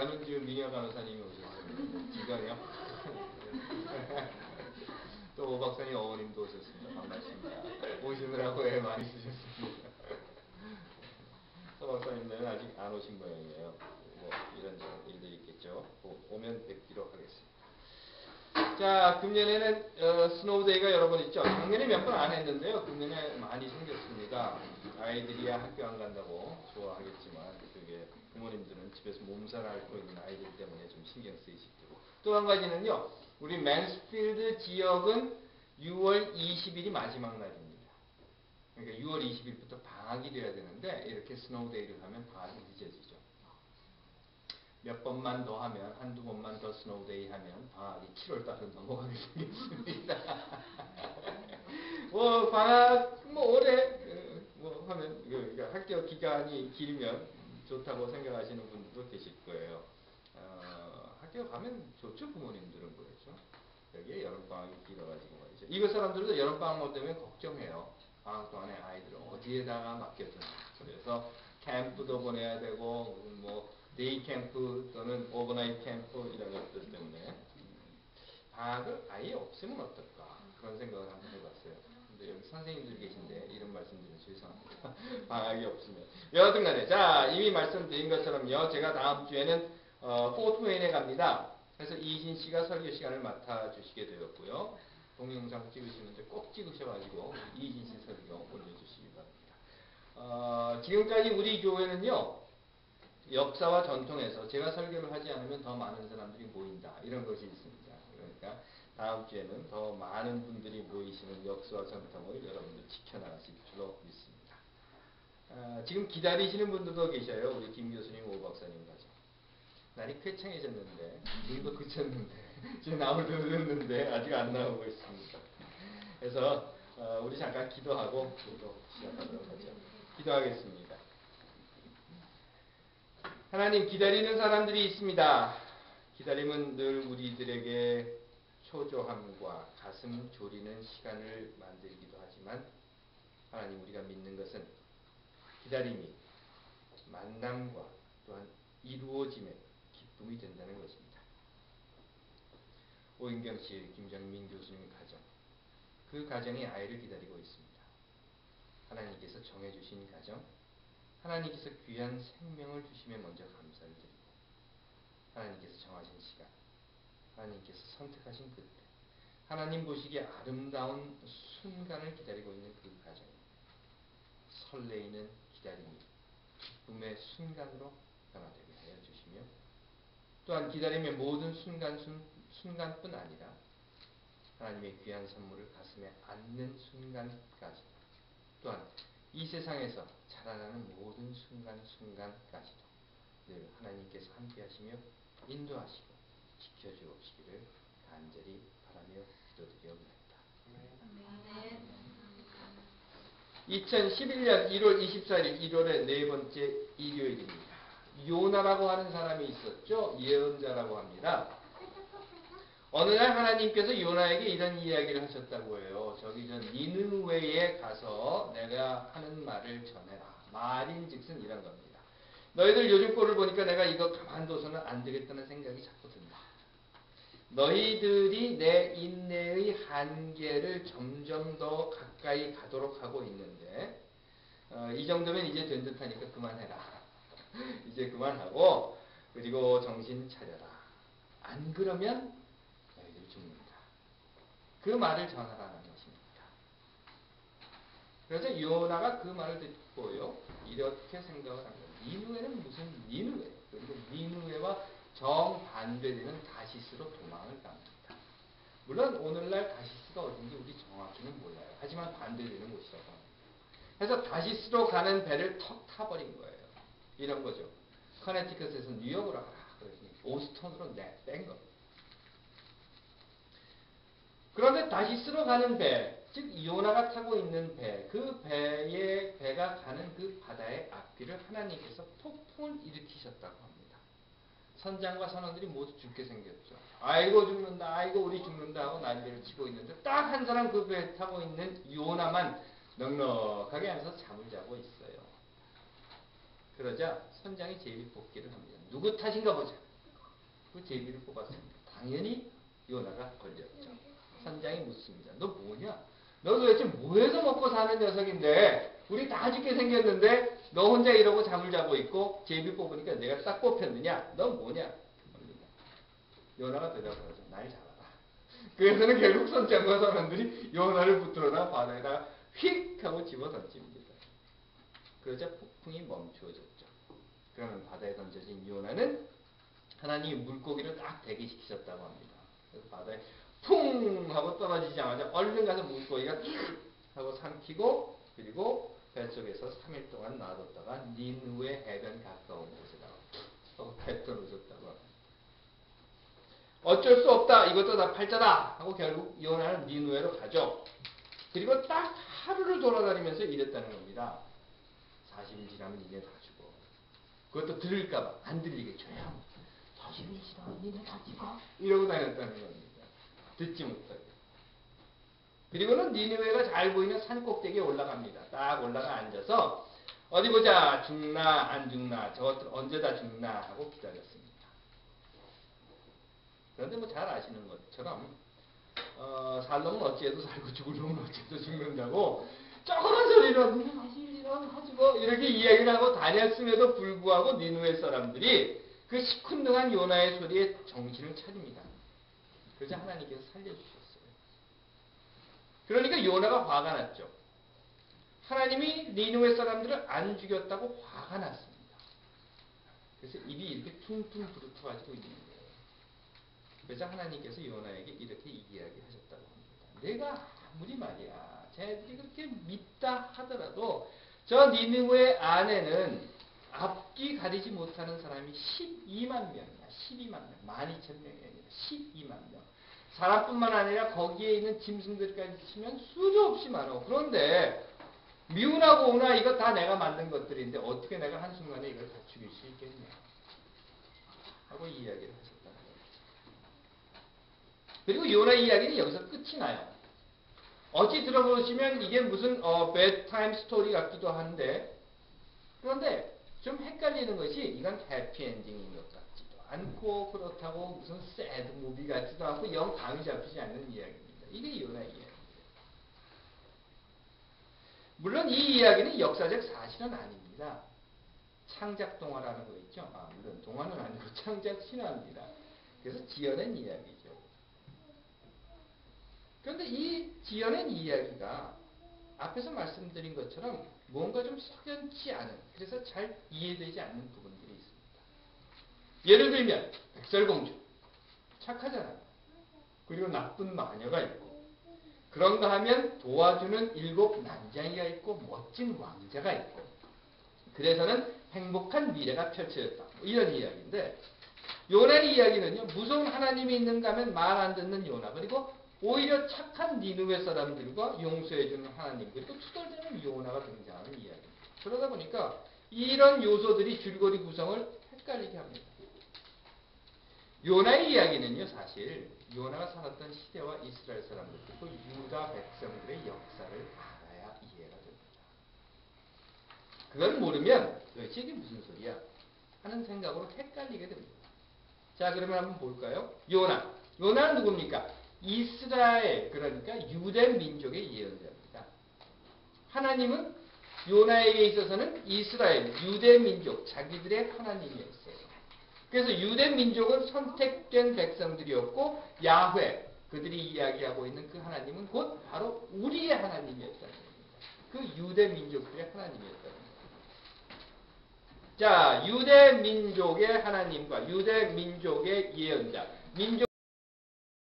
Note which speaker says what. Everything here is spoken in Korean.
Speaker 1: 양은지은 민영 간호사님이 오셨습니다. 지강이요. 또 오 박사님 어머님도 오셨습니다. 반갑습니다. 오시느라고 애 많이 쓰셨습니다. 서 박사님들은 아직 안 오신 모양이에요. 뭐 이런 일들이 있겠죠. 오- 오면 뵙기로 하겠습니다. 자, 금년에는 어, 스노우데이가 여러 번 있죠. 작년에 몇 번 안 했는데요. 금년에 많이 생겼습니다. 아이들이야 학교 안 간다고 좋아하겠지만 그게 부모님들은 집에서 몸살 앓고 있는 아이들 때문에 좀 신경 쓰이시고 또 한 가지는요. 우리 맨스필드 지역은 6월 20일이 마지막 날입니다. 그러니까 6월 20일부터 방학이 돼야 되는데 이렇게 스노우데이를 하면 방학이 늦어지죠. 몇 번만 더 하면 한두 번만 더 스노우데이 하면 방학이 7월 달로 넘어가게 되겠습니다. 뭐 방학 뭐 올해 어, 뭐 하면 그, 그러니까 학교 기간이 길면 좋다고 생각하시는 분들도 계실 거예요. 어, 학교 가면 좋죠 부모님들은 그렇죠. 여기에 여름 방학이 길어가지고 말이죠. 이거 사람들도 여름 방학 때문에 걱정해요. 방학 동안에 아이들을 어디에다가 맡겨두나. 그래서 캠프도 보내야 되고 뭐 데이 캠프 또는 오버나이트 캠프 이런 것들 때문에 음, 방학을 아예 없애면 어떨까 그런 생각을 한번 해봤어요. 근데 여기 선생님들 계신데 이런 말씀드리면 죄송합니다. 방학이 없으면 여하튼 간에 자 이미 말씀드린 것처럼요 제가 다음 주에는 어, 포트웨인에 갑니다. 그래서 이신 씨가 설교 시간을 맡아주시게 되었고요. 동영상 찍으시는데 꼭 찍으셔가지고 이신 씨 설교 올려주시기 바랍니다. 어, 지금까지 우리 교회는요 역사와 전통에서 제가 설교를 하지 않으면 더 많은 사람들이 모인다 이런 것이 있습니다. 그러니까 다음 주에는 더 많은 분들이 모이시는 역사와 전통을 여러분들 지켜나가실 줄로 믿습니다. 아, 지금 기다리시는 분들도 계셔요. 우리 김 교수님, 오 박사님 가죠. 날이 쾌청해졌는데 눈도 그쳤는데 지금 나올 때 늦었는데 아직 안 나오고 있습니다. 그래서 어, 우리 잠깐 기도하고 또 시작하도록 하죠. 기도하겠습니다. 하나님 기다리는 사람들이 있습니다. 기다림은 늘 우리들에게 초조함과 가슴 졸이는 시간을 만들기도 하지만 하나님 우리가 믿는 것은 기다림이 만남과 또한 이루어짐의 기쁨이 된다는 것입니다. 오인경 씨, 김정민 교수님 가정, 그 가정이 아이를 기다리고 있습니다. 하나님께서 정해주신 가정, 하나님께서 귀한 생명을 주심에 먼저 감사를 드리고 하나님께서 정하신 시간, 하나님께서 선택하신 그때, 하나님 보시기에 아름다운 순간을 기다리고 있는 그 가정에 설레이는 기다림이 기쁨의 순간으로 변화되게 하여 주시며 또한 기다림의 모든 순간 순, 순간뿐 아니라 하나님의 귀한 선물을 가슴에 안는 순간까지 또한 이 세상에서 자라나는 모든 순간순간까지도 늘 하나님께서 함께 하시며 인도하시고 지켜주옵시기를 간절히 바라며 기도드리옵나이다. 2011년 1월 24일 1월의 네 번째 일요일입니다. 요나라고 하는 사람이 있었죠. 예언자라고 합니다. 어느 날 하나님께서 요나에게 이런 이야기를 하셨다고 해요. 저기 전 니느웨에 가서 내가 하는 말을 전해라. 말인즉슨 이런 겁니다. 너희들 요즘 꼴을 보니까 내가 이거 가만둬서는 안 되겠다는 생각이 자꾸 든다. 너희들이 내 인내의 한계를 점점 더 가까이 가도록 하고 있는데 어, 이 정도면 이제 된 듯하니까 그만해라. 이제 그만하고 그리고 정신 차려라. 안 그러면 너희들 죽는다. 그 말을 전하라는 것입니다. 그래서 요나가 그 말을 듣고요 이렇게 생각을 한 거예요. 니누에는 무슨 니누에 그리고 니누에와 정반대되는 다시스로 도망을 갑니다. 물론 오늘날 다시스가 어딘지 우리 정확히는 몰라요. 하지만 반대되는 곳이라고 합니다. 그래서 다시스로 가는 배를 턱 타버린 거예요. 이런 거죠. 커네티컷에서 뉴욕으로 가라. 그러더니 오스턴으로 뺀 겁니다. 그런데 다시스로 가는 배, 즉 요나가 타고 있는 배, 그 배의 배가 가는 그 바다의 앞뒤를 하나님께서 폭풍을 일으키셨다고 합니다. 선장과 선원들이 모두 죽게 생겼죠. 아이고 죽는다, 아이고 우리 죽는다 하고 난리를 치고 있는데 딱 한 사람 그 배에 타고 있는 요나만 넉넉하게 앉아서 잠을 자고 있어요. 그러자 선장이 제비 뽑기를 합니다. 누구 탓인가 보자. 그 제비를 뽑았습니다. 당연히 요나가 걸렸죠. 선장이 묻습니다. 너 뭐냐? 너 도대체 뭐해서 먹고 사는 녀석인데 우리 다 죽게 생겼는데 너 혼자 이러고 잠을 자고 있고 제비 뽑으니까 내가 딱 뽑혔느냐? 너 뭐냐? 요나가 대답하죠. 날 잡아라. 그래서는 결국 선장과 사람들이 요나를 붙들어다 바다에다가 휙 하고 집어 던집니다. 그러자 폭풍이 멈추어졌죠. 그러면 바다에 던져진 요나는 하나님이 물고기를 딱 대기시키셨다고 합니다. 그래서 바다에 풍 하고 떨어지자마자 얼른 가서 물고기가 툭 하고 삼키고 그리고 뱃속에서 3일 동안 놔뒀다가 니누의 해변 가까운 곳에다가 툭 하고 뱉어 놓으셨다고 합니다. 어쩔 수 없다. 이것도 다 팔자다. 하고 결국 요나는 니누에로 가죠. 그리고 딱 하루를 돌아다니면서 이랬다는 겁니다. 40일 지나면 니네 다 죽어. 그것도 들을까봐 안 조용. 40일 지나면 니네 다 죽어. 이러고 다녔다는 겁니다. 듣지 못하게. 그리고는 니느웨가 잘 보이는 산 꼭대기에 올라갑니다. 딱 올라가 앉아서 어디 보자 죽나 안 죽나 저것들 언제 다 죽나 하고 기다렸습니다. 그런데 뭐 잘 아시는 것처럼 어, 살 놈은 어찌해도 살고 죽을 놈은 어찌해도 죽는다고 조그만 소리로 일어나 가지고 이렇게 이야기를 하고 다녔음에도 불구하고 니누의 사람들이 그 시큰둥한 요나의 소리에 정신을 차립니다. 그래서 하나님께서 살려주셨어요. 그러니까 요나가 화가 났죠. 하나님이 니누의 사람들을 안 죽였다고 화가 났습니다. 그래서 입이 이렇게 퉁퉁 부르트가지고 있는 거예요. 그래서 하나님께서 요나에게 이렇게 이야기하셨다고 합니다. 내가 아무리 말이야, 쟤들이 그렇게 믿다 하더라도 저 니누의 안에는 앞뒤 가리지 못하는 사람이 12만 명이야. 12만 명. 12,000명이 아니라 12만 명. 사람뿐만 아니라 거기에 있는 짐승들까지 치면 수도 없이 많아. 그런데 미운하고 오나 이거 다 내가 만든 것들인데 어떻게 내가 한순간에 이걸 다 죽일 수 있겠냐. 하고 이야기를 하셨다는 거예요. 그리고 요나 이야기는 여기서 끝이 나요. 어찌 들어보시면 이게 무슨 어, bedtime 스토리 같기도 한데 그런데 좀 헷갈리는 것이 이건 해피엔딩인 것 같지도 않고 그렇다고 무슨 새드 무비 같지도 않고 영 감이 잡히지 않는 이야기입니다. 이게 요나 이야기입니다. 물론 이 이야기는 역사적 사실은 아닙니다. 창작 동화라는 거 있죠. 아, 물론 동화는 아니고 창작 신화입니다. 그래서 지어낸 이야기죠. 그런데 이 지어낸 이야기가 앞에서 말씀드린 것처럼 뭔가 좀 석연치 않은, 그래서 잘 이해되지 않는 부분들이. 예를 들면, 백설공주. 착하잖아요. 그리고 나쁜 마녀가 있고, 그런가 하면 도와주는 일곱 난장이가 있고, 멋진 왕자가 있고, 그래서는 행복한 미래가 펼쳐졌다. 뭐 이런 이야기인데, 요나의 이야기는요, 무서운 하나님이 있는가 하면 말 안 듣는 요나, 그리고 오히려 착한 니누의 사람들과 용서해주는 하나님 그리고 투덜대는 요나가 등장하는 이야기입니다. 그러다 보니까 이런 요소들이 줄거리 구성을 헷갈리게 합니다. 요나의 이야기는요 사실 요나가 살았던 시대와 이스라엘 사람들 그리고 유다 백성들의 역사를 알아야 이해가 됩니다. 그걸 모르면 도대체 이게 무슨 소리야 하는 생각으로 헷갈리게 됩니다. 자 그러면 한번 볼까요? 요나 요나는 누굽니까? 이스라엘 그러니까 유대 민족의 예언자입니다. 하나님은 요나에게 있어서는 이스라엘 유대 민족 자기들의 하나님이었어요. 그래서 유대 민족은 선택된 백성들이었고 야훼 그들이 이야기하고 있는 그 하나님은 곧 바로 우리의 하나님이었다는 겁니다. 그 유대 민족들의 하나님이었다는 겁니다. 자, 유대 민족의 하나님과 유대 민족의 예언자 민족